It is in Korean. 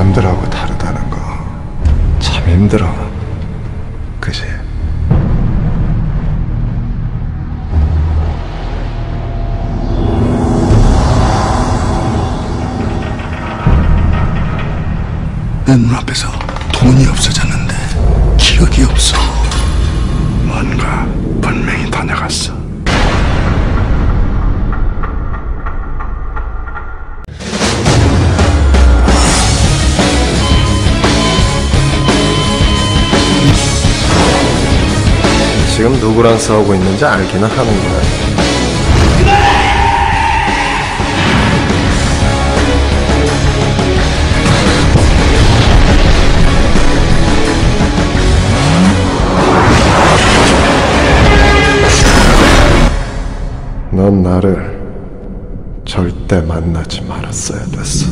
사람들하고 다르다는 거 참 힘들어. 그지? 내 눈앞에서 돈이 없어졌는데 기억이 지금 누구랑 싸우고 있는지 알기는 하는구나. 넌 나를 절대 만나지 말았어야 됐어.